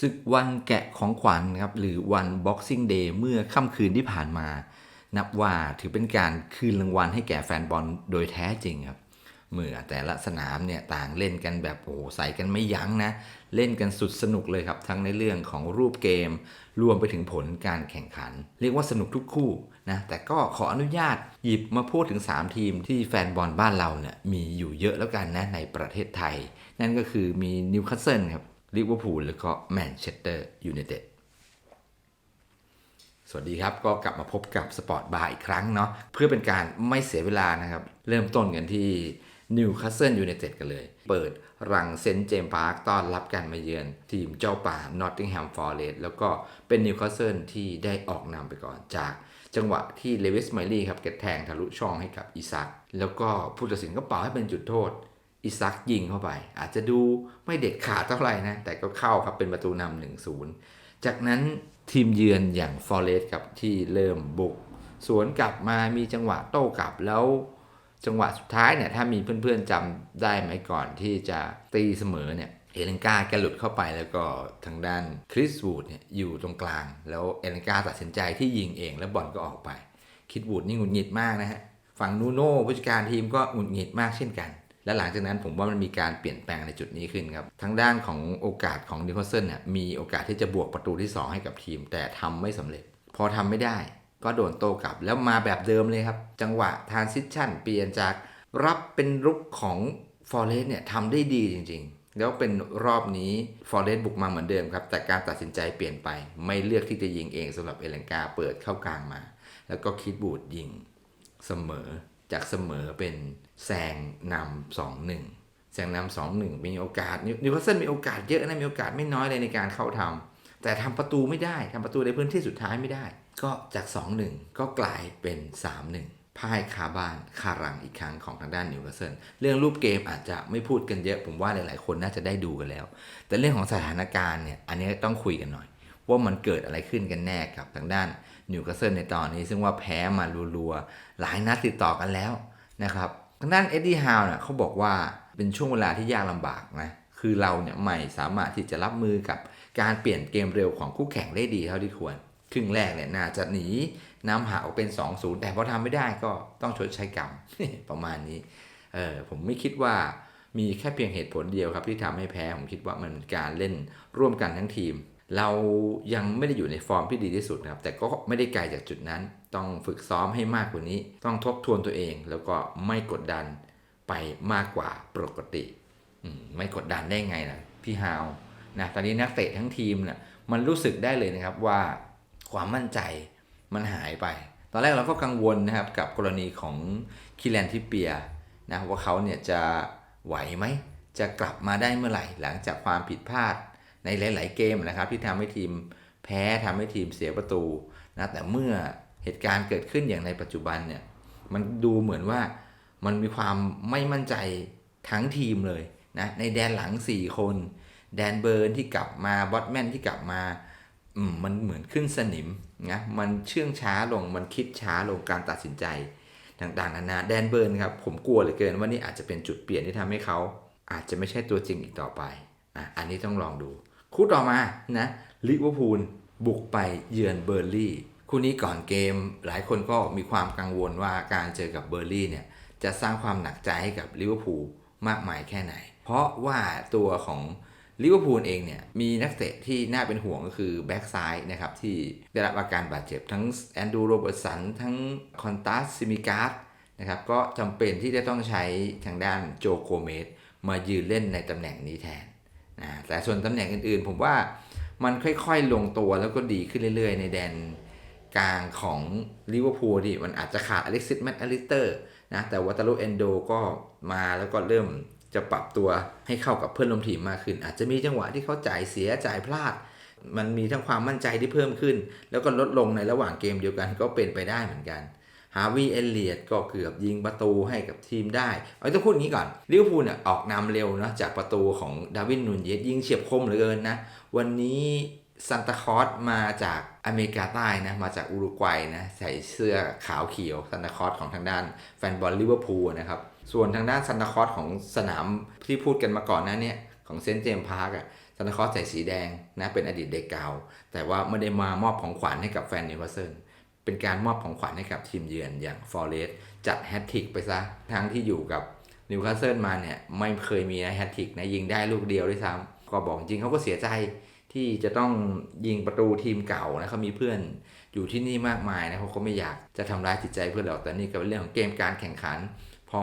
ศึกวันแกะของขวัญครับหรือวัน Boxing Day เมื่อค่ำคืนที่ผ่านมา นับว่าถือเป็นการคืนรางวัลให้แก่แฟนบอลโดยแท้จริงครับเมื่อแต่ละสนามเนี่ยต่างเล่นกันแบบโอ้ใส่กันไม่ยั้งนะ เล่นกันสุดสนุกเลยครับ ทั้งในเรื่องของรูปเกม รวมไปถึงผลการแข่งขัน เรียกว่าสนุกทุกคู่นะแต่ก็ขออนุญาตหยิบมาพูดถึง 3 ทีมที่แฟนบอลบ้านเราเนี่ยมีอยู่เยอะแล้วกันนะในประเทศไทย นั่นก็คือมีนิวคาสเซิลครับ ลิเวอร์พูลแล้วก็แมนเชสเตอร์ยูไนเต็ดสวัสดีครับ ก็กลับมาพบกับสปอร์ตบาร์อีกครั้งเนาะเพื่อเป็นการไม่เสียเวลานะครับ เริ่มต้นกันที่นิวคาสเซิลยูไนเต็ดกันเลย เปิดรังเซนเจมส์พาร์คต้อนรับการมาเยือน ทีมเจ้าป่านอตติงแฮมฟอร์เรสต์แล้วก็เป็นนิวคาสเซิลที่ได้ออกนำไปก่อนจากจังหวะที่เลวิสไมลี่ครับเก็ตแทงทะลุช่องให้กับอิซักแล้วก็ผู้ตัดสินก็เป่าให้เป็นจุดโทษ อิซักยิงเข้าไป อาจจะดูไม่เด็ดขาดเท่าไหร่นะ แต่ก็เข้าครับเป็นประตูนำหนึ่งศูนย์จากนั้นทีมเยือนอย่างฟอร์เรสต์กับที่เริ่มบุก สวนกลับมามีจังหวะโต้กลับแล้ว จังหวะสุดท้ายเนี่ยถ้ามีเพื่อนๆจำได้ไหมก่อนที่จะตีเสมอเนี่ยเอเลนกาแกหลุดเข้าไปแล้วก็ทางด้านคริสวูดเนี่ยอยู่ตรงกลาง แล้วเอเลนกาตัดสินใจที่ยิงเองแล้วบอลก็ออกไป คิดวูดนี่หงุดหงิดมากนะฮะ ฝั่งนูโน่ผู้จัดการทีมก็หงุดหงิดมากเช่นกัน และหลังจากนั้นผมว่ามันมีการเปลี่ยนแปลงในจุดนี้ขึ้นครับทางด้านของโอกาสของนิโคลเซนเนี่ยมีโอกาสที่จะบวกประตูที่ 2 ให้กับทีม แต่ทำไม่สำเร็จ พอทำไม่ได้ ก็โดนโต้กลับแล้วมาแบบเดิมเลยครับ จังหวะทานซิชั่นเปลี่ยนจากรับเป็นรุกของฟอร์เรสเนี่ยทำได้ดีจริงๆ แล้วเป็นรอบนี้ฟอร์เรสบุกมาเหมือนเดิมครับ แต่การตัดสินใจเปลี่ยนไป ไม่เลือกที่จะยิงเองสำหรับเอเลนกาเปิดเข้ากลางมา แล้วก็คิดบูดยิงเสมอ จากเสมอเป็นแซงนำสองหนึ่งแซงนำสองหนึ่งมีโอกาสนิวคาสเซิลมีโอกาสเยอะนะมีโอกาสไม่น้อยเลยในการเข้าทำแต่ทำประตูไม่ได้ทำประตูในพื้นที่สุดท้ายไม่ได้ ก็จาก 2-1 ก็กลายเป็น 3-1พ่ายคาบ้านคารังอีกครั้งของทางด้านนิวคาสเซิลเรื่องรูปเกมอาจจะไม่พูดกันเยอะ ผมว่าหลายๆ คนน่าจะได้ดูกันแล้ว แต่เรื่องของสถานการณ์เนี่ยอันนี้ต้องคุยกันหน่อย ว่ามันเกิดอะไรขึ้นกันแน่กับทางด้าน นิวคาสเซิลในตอนนี้ ซึ่งว่าแพ้มารัวๆ หลายนัดติดต่อกันแล้วนะครับทางด้านเอ็ดดี้ฮาวเนี่ยเขาบอกว่าเป็นช่วงเวลาที่ยากลำบากนะคือเราเนี่ยไม่สามารถที่จะรับมือกับการเปลี่ยนเกมเร็วของคู่แข่งได้ดีเท่าที่ควร ครึ่งแรกเนี่ยน่าจะหนีนำหาออกเป็น 2-0 แต่พอทำไม่ได้ก็ต้องชดใช้กรรมประมาณนี้เออผมไม่คิดว่ามีแค่เพียงเหตุผลเดียวครับที่ทำให้แพ้ ผมคิดว่ามันการเล่นร่วมกันทั้งทีม เรายังไม่ได้อยู่ในฟอร์มที่ดีที่สุดนะครับ แต่ก็ไม่ได้ไกลจากจุดนั้น ต้องฝึกซ้อมให้มากกว่านี้ ต้องทบทวนตัวเอง แล้วก็ไม่กดดันไปมากกว่าปกติ ไม่กดดันได้ไงล่ะพี่ฮาวนะตอนนี้นักเตะทั้งทีมเนี่ยมันรู้สึกได้เลยนะครับว่าความมั่นใจมันหายไป ตอนแรกเราก็กังวลนะครับกับกรณีของคิแลนทิเปียนะว่าเขาเนี่ยจะไหวไหมจะกลับมาได้เมื่อไหร่ หลังจากความผิดพลาด ในหลาย ๆ เกมนะครับที่ทำให้ทีมแพ้ทำให้ทีมเสียประตูนะแต่เมื่อเหตุการณ์เกิดขึ้นอย่างในปัจจุบันเนี่ยมันดูเหมือนว่ามันมีความไม่มั่นใจทั้งทีมเลยนะในแดนหลัง 4 คน แดนเบิร์นที่กลับมาบอตแมนที่กลับมาอืมมันเหมือนขึ้นสนิมนะมันเชื่องช้าลงมันคิดช้าลงการตัดสินใจต่างๆนานาแดนเบิร์นครับผมกลัวเหลือเกินว่านี่อาจจะเป็นจุดเปลี่ยนที่ทำให้เขาอาจจะไม่ใช่ตัวจริงอีกต่อไปอะอันนี้ต้องลองดู คู่ต่อมานะลิเวอร์พูลบุกไปเยือนเบอร์ลี่คู่นี้ก่อนเกมหลายคนก็มีความกังวลว่าการเจอกับเบอร์ลี่เนี่ยจะสร้างความหนักใจให้กับลิเวอร์พูลมากมายแค่ไหน เพราะว่าตัวของลิเวอร์พูลเองเนี่ยมีนักเตะที่น่าเป็นห่วงก็คือแบ็กซ้ายนะครับที่ได้รับอาการบาดเจ็บทั้งแอนดูโรเบิร์ตสันทั้งคอนตัสซิมิการ์ดนะครับก็จำเป็นที่จะต้องใช้ทางด้านโจโกเมสมายืนเล่นในตำแหน่งนี้แทน นะแต่ส่วนตำแหน่งอื่นๆ ผมว่ามันค่อยๆลงตัวแล้วก็ดีขึ้นเรื่อยๆ ในแดนกลางของลิเวอร์พูลที่มันอาจจะขาดอเล็กซิสแมตอลิสเตอร์นะแต่วัตารุเอนโดก็มาแล้วก็เริ่มจะปรับตัวให้เข้ากับเพื่อนร่วมทีมมากขึ้น อาจจะมีจังหวะที่เขาจ่ายเสียจ่ายพลาด มันมีทั้งความมั่นใจที่เพิ่มขึ้น แล้วก็ลดลงในระหว่างเกมเดียวกันก็เป็นไปได้เหมือนกัน ฮาวิเอเลียดก็เกือบยิงประตูให้กับทีมได้เอาต้องพูดอย่างนี้ก่อนลิเวอร์พูลเนี่ยออกนำเร็วนะจากประตูของดาวินนูนเยสยิงเฉียบคมเหลือเกินนะ วันนี้ซันตาคอสมาจากอเมริกาใต้นะ มาจากอุรุกวัยนะ ใส่เสื้อขาวเขียวซันตาคอสของทางด้านแฟนบอลลิเวอร์พูลนะครับ ส่วนทางด้านซันตาคอสของสนามที่พูดกันมาก่อนหน้าเนี้ของเซนต์เจมส์พาร์กอะซานตาคอสใส่สีแดงนะ เป็นอดีตเด็กเก่า แต่ว่าไม่ได้มามอบของขวัญให้กับแฟนนิวคาสเซิล เป็นการมอบของขวัญให้กับทีมเยือนอย่างฟอร์เรสจัดแฮตทริกไปซะ ทั้งที่อยู่กับนิวคาสเซิลมาเนี่ยไม่เคยมีนะแฮตทริกนะยิงได้ลูกเดียวด้วยซ้ำก็บอกจริงเขาก็เสียใจที่จะต้องยิงประตูทีมเก่านะเขามีเพื่อนอยู่ที่นี่มากมายนะเขาก็ไม่อยากจะทำร้ายจิตใจเพื่อนหรอกแต่นี่ก็เป็นเรื่องของเกมการแข่งขัน พอ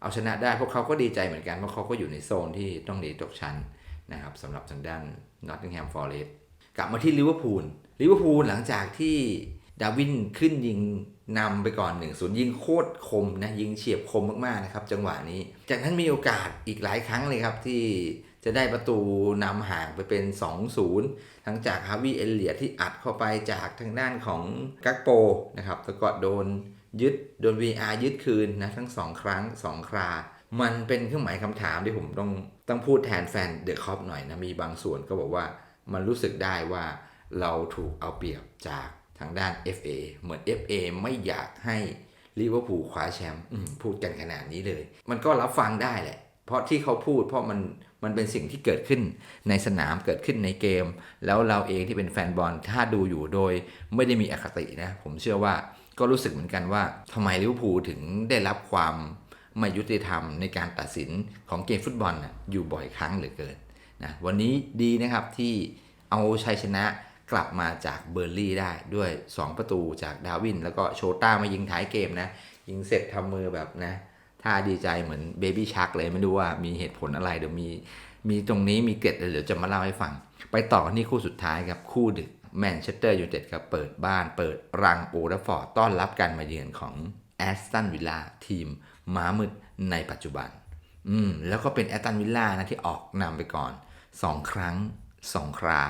เอาชนะได้พวกเขาก็ดีใจเหมือนกันเพราะเขาก็อยู่ในโซนที่ต้องหนีตกชั้นนะครับสำหรับทางด้านนอตติงแฮมฟอร์เรสต์กลับมาที่ลิเวอร์พูลลิเวอร์พูลหลังจากที่ ดาวินขึ้นยิงนำไปก่อน1นศูนย์ยิงโคตรคมนะยิงเฉียบคมมากๆนะครับ จังหวะนี้ จากนั้นมีโอกาสอีกหลายครั้งเลยครับที่จะได้ประตูนำห่างไปเป็น 2-0 ทั้งจากฮาวิเอลเลียที่อัดเข้าไปจากทางด้านของกักโปนะครับแล้วก็โดนยึดโดน VR ยึดคืนนะทั้งสองครั้งสองครา มันเป็นเครื่องหมายคำถามที่ผมต้องต้องพูดแทนแฟนเดอะคอปหน่อยนะ มีบางส่วนก็บอกว่ามันรู้สึกได้ว่าเราถูกเอาเปรียบจาก ทางด้าน FA เหมือน FA ไม่อยากให้ลิเวอร์พูลคว้าแชมป์พูดกันขนาดนี้เลย มันก็รับฟังได้แหละ เพราะที่เขาพูดเพราะมันมันเป็นสิ่งที่เกิดขึ้นในสนามเกิดขึ้นในเกม แล้วเราเองที่เป็นแฟนบอลถ้าดูอยู่โดย ไม่ได้มีอคตินะ ผมเชื่อว่าก็รู้สึกเหมือนกันว่าทำไมลิเวอร์พูลถึงได้รับความไม่ยุติธรรมในการตัดสินของเกมฟุตบอลอยู่บ่อยครั้งเหลือเกินนะวันนี้ดีนะครับที่เอาชัยชนะ กลับมาจากเบอร์ลี่ได้ด้วย 2 ประตูจากดาวิน แล้วก็โชต้ามายิงท้ายเกมนะ ยิงเสร็จทำมือแบบนะถ้าดีใจเหมือนเบบี้ชักเลยไม่รู้ว่ามีเหตุผลอะไรเดี๋ยวมีมีตรงนี้มีเกร็ดเดี๋ยวจะมาเล่าให้ฟัง ไปต่อกันที่คู่สุดท้ายครับคู่ดึกแมนเชสเตอร์ยูไนเต็ดครับเปิดบ้านเปิดรังโอลฟฟอร์ดต้อนรับการมาเยือนของแอสตันวิลล่าทีมม้ามืดในปัจจุบัน อืมแล้วก็เป็นแอสตันวิลล่านะที่ออกนำไปก่อน 2 ครั้ง 2 ครา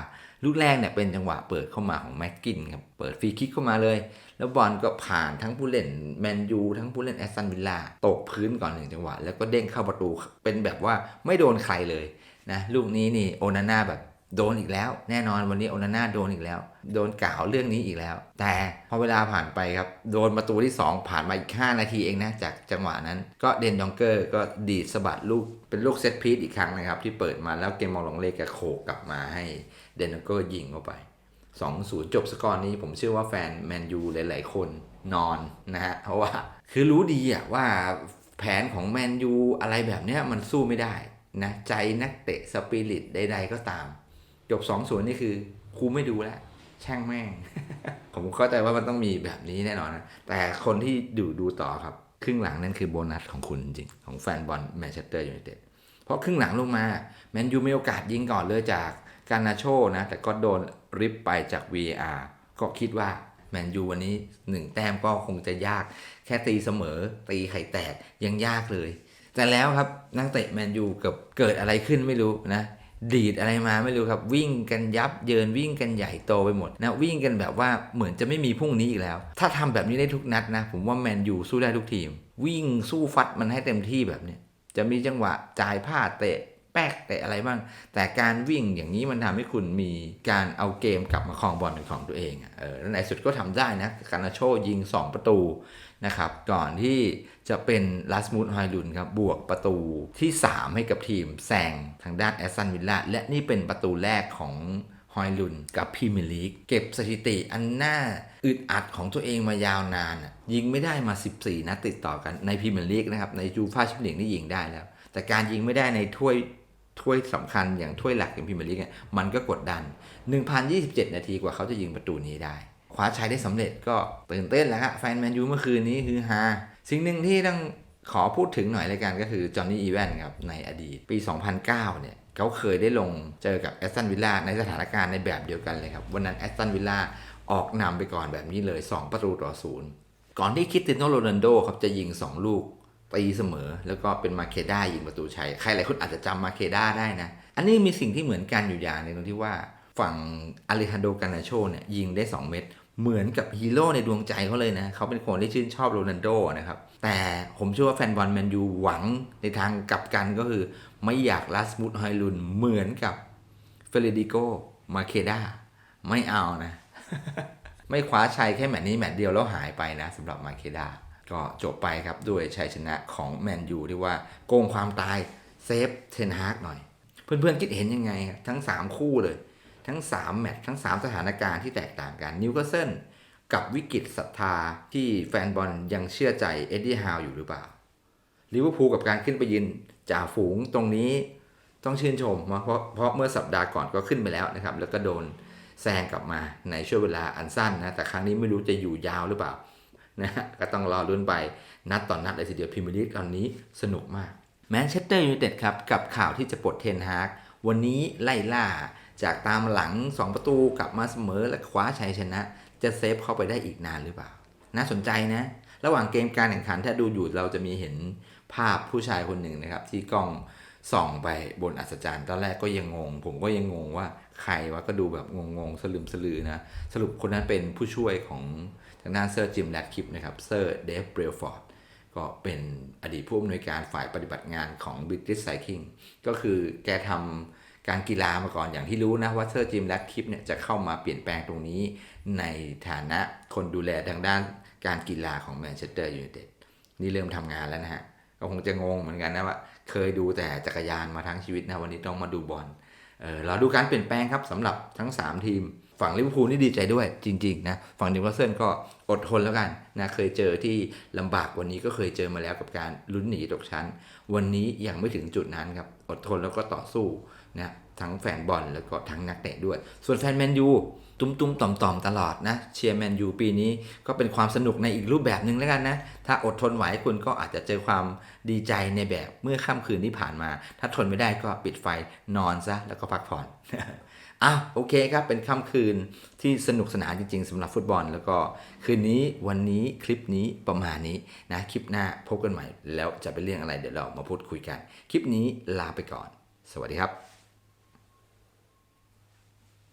ลูกแรกเนี่ยเป็นจังหวะเปิดเข้ามาของแม็กกินครับ เปิดฟรีคิกเข้ามาเลย แล้วบอลก็ผ่านทั้งผู้เล่นแมนยูทั้งผู้เล่นแอสตันวิลล่าตกพื้นก่อนหนึ่งจังหวะ แล้วก็เด้งเข้าประตูเป็นแบบว่าไม่โดนใครเลยนะลูกนี้นี่โอนาน่าแบบ โดนอีกแล้วแน่นอนวันนี้โอนาน่าโดนอีกแล้ว โดนกล่าวเรื่องนี้อีกแล้ว แต่พอเวลาผ่านไปครับ โดนประตูที่ 2 ผ่านมาอีก 5 นาทีเองนะจากจังหวะนั้น ก็เดนยองเกอร์ก็ดีดสะบัดลูกเป็นลูกเซตพีซอีกครั้งนะครับ ที่เปิดมาแล้วเกมมองหลงเลกกโขกกลับมาให้เดนยองเกอร์ยิงเข้าไป 2-0 จบสกอร์นี้ผมเชื่อว่าแฟนแมนยูหลาย ๆ คนนอนนะฮะเพราะว่าคือรู้ดีอะว่าแผนของแมนยูอะไรแบบเนี้ยมันสู้ไม่ได้นะใจนักเตะสปิริตใดๆก็ตาม จบ2-0นี่คือครูไม่ดูแล้วช่างแม่ง ผมเข้าใจว่ามันต้องมีแบบนี้แน่นอนนะ แต่คนที่ดูดูต่อครับ ครึ่งหลังนั่นคือโบนัสของคุณจริง ของแฟนบอลแมนเชสเตอร์ยูไนเต็ด เพราะครึ่งหลังลงมา แมนยูมีโอกาสยิงก่อนเลยจากการนาโชนะ แต่ก็โดนริบไปจาก VAR ก็คิดว่าแมนยูวันนี้1แต้มก็คงจะยาก แค่ตีเสมอ ตีไข่แตกยังยากเลย แต่แล้วครับนักเตะแมนยูกับเกิดอะไรขึ้นไม่รู้นะ ดีดอะไรมาไม่รู้ครับ วิ่งกันยับเยินวิ่งกันใหญ่โตไปหมดนะวิ่งกันแบบว่าเหมือนจะไม่มีพรุ่งนี้อีกแล้ว ถ้าทำแบบนี้ได้ทุกนัดนะ ผมว่าแมนยูสู้ได้ทุกทีม วิ่งสู้ฟัดมันให้เต็มที่แบบเนี้ยจะมีจังหวะจ่ายผ้าเตะแป๊กเตะอะไรบ้าง แต่การวิ่งอย่างนี้มันทำให้คุณมีการเอาเกมกลับมาครองบอลเป็นของตัวเองอเออแล้วในสุดก็ทำได้นะคานาโชยิง 2 ประตู นะครับ ก่อนที่จะเป็นลาสมูดฮอยลุนครับบวกประตูที่ 3 ให้กับทีมแซงทางด้านแอสตันวิลล่าและนี่เป็นประตูแรกของฮอยลุนกับพรีเมียร์ลีกเก็บสถิติอันน่าอึดอัดของตัวเองมายาวนาน ยิงไม่ได้มา 14 นัดติดต่อกันในพรีเมียร์ลีกนะครับ ในจูฟ่าแชมเปี้ยนลีกนี่ยิงได้แล้ว แต่การยิงไม่ได้ในถ้วยถ้วยสำคัญอย่างถ้วยหลักอย่างพรีเมียร์ลีกเนี่ยมันก็กดดัน 1,027 นาทีกว่าเขาจะยิงประตูนี้ได้ ว้าชัยได้สำเร็จก็ตื่นเต้นแล้วฮะแฟนแมนยูเมื่อคืนนี้คือฮาสิ่งหนึ่งที่ต้องขอพูดถึงหน่อยเลยกันก็คือจอห์นนี่อีแวนครับในอดีตปี 2009 เนี่ยเขาเคยได้ลงเจอกับแอสตันวิลล่าในสถานการณ์ในแบบเดียวกันเลยครับ วันนั้นแอสตันวิลล่าออกนำไปก่อนแบบนี้เลย 2 ประตูต่อศูนย์ก่อนที่คริสเตียโนโรนัลโดครับจะยิง 2 ลูกตีเสมอ แล้วก็เป็นมาเคด้ายิงประตูชัย ใครหลายคนอาจจะจำมาเคด้าได้นะ อันนี้มีสิ่งที่เหมือนกันอยู่อย่างหนึงตรงที่ว่าฝั่งอเลฮันโดกานาโชเนี่ยยิงได้ 2 เม็ด เหมือนกับฮีโร่ในดวงใจเขาเลยนะ เขาเป็นคนที่ชื่นชอบโรนัลโดนะครับ แต่ผมเชื่อว่าแฟนบอลแมนยูหวังในทางกลับกันก็คือ ไม่อยากลาสมุดฮลุนเหมือนกับเฟเรดิโกมาเคด้าไม่เอานะ ไม่คว้าชัยแค่แมตช์นี้แมตช์เดียวแล้วหายไปนะสำหรับมาเคดาก็จบไปครับด้วยชัยชนะของแมนยูที่ว่าโกงความตายเซฟเทนฮากหน่อย เพื่อนๆคิดเห็นยังไงครับทั้ง 3 คู่เลย ทั้ง 3 แมตช์ทั้ง 3 สถานการณ์ที่แตกต่างกันนิวคาสเซิลกับวิกฤตศรัทธาที่แฟนบอลยังเชื่อใจเอ็ดดี้ฮาวอยู่หรือเปล่าลิเวอร์พูลกับการขึ้นไปยืนจ่าฝูงตรงนี้ต้องชื่นชมเพราะเพราะเมื่อสัปดาห์ก่อนก็ขึ้นไปแล้วนะครับ แล้วก็โดนแซงกลับมาในช่วงเวลาอันสั้นนะ แต่ครั้งนี้ไม่รู้จะอยู่ยาวหรือเปล่านะฮะก็ต้องรอรุ้นไปนัดต่อนนัดเลยทีเดียวพรีเมียร์ลีกตอนนี้สนุกมากแมนเชสเตอร์ยูไนเต็ดครับ กับข่าวที่จะปลดเทนฮากวันนี้ไล่ล่า จากตามหลัง 2 ประตูกลับมาเสมอและคว้าชัยชนะ จะเซฟเข้าไปได้อีกนานหรือเปล่า น่าสนใจนะ ระหว่างเกมการแข่งขันถ้าดูอยู่เราจะมีเห็นภาพผู้ชายคนหนึ่งนะครับ ที่กล้องส่องไปบนอัศจรรย์ตอนแรกก็ยังงง ผมก็ยังงงว่าใครวะก็ดูแบบงงๆ สลืมสลือนะ สรุปคนนั้นเป็นผู้ช่วยของทางด้านเซอร์จิมแรดคลิปนะครับเซอร์เดฟเบรลฟอร์ดก็เป็นอดีตผู้อำนวยการฝ่ายปฏิบัติงานของ British Cycling ก็คือแกทำ การกีฬามาก่อนอย่างที่รู้นะว่าเซอร์จิมแรดคลิปเนี่ยจะเข้ามาเปลี่ยนแปลงตรงนี้ ในฐานะคนดูแลทางด้านการกีฬาของแมนเชสเตอร์ยูไนเต็ดนี่เริ่มทำงานแล้วนะฮะก็คงจะงงเหมือนกันนะว่า เคยดูแต่จักรยานมาทั้งชีวิตนะวันนี้ต้องมาดูบอลเออเราดูการเปลี่ยนแปลงครับสำหรับทั้ง 3 ทีม ฝั่งลิเวอร์พูลนี่ดีใจด้วยจริงๆนะฝั่งนิวคาสเซิลก็อดทนแล้วกันนะเคยเจอที่ลำบากกวันนี้ก็เคยเจอมาแล้วกับการลุ้นหนีตกชั้น วันนี้ยังไม่ถึงจุดนั้นครับอดทนแล้วก็ต่อสู้ นะทั้งแฟนบอลแล้วก็ทั้งนักเตะด้วย ส่วนแฟนแมนยูตุ้มๆ ต่อมๆ ตลอดนะ เชียร์แมนยูปีนี้ก็เป็นความสนุกในอีกรูปแบบหนึ่งแล้วกันนะ ถ้าอดทนไหวคุณก็อาจจะเจอความดีใจในแบบเมื่อค่ำคืนที่ผ่านมา ถ้าทนไม่ได้ก็ปิดไฟนอนซะแล้วก็พักผ่อนอะโอเคครับ เป็นค่ำคืนที่สนุกสนานจริง ๆสำหรับฟุตบอล แล้วก็คืนนี้วันนี้คลิปนี้ประมาณนี้นะคลิปหน้าพบกันใหม่ แล้วจะเป็นเรื่องอะไรเดี๋ยวเรามาพูดคุยกัน คลิปนี้ลาไปก่อน สวัสดีครับ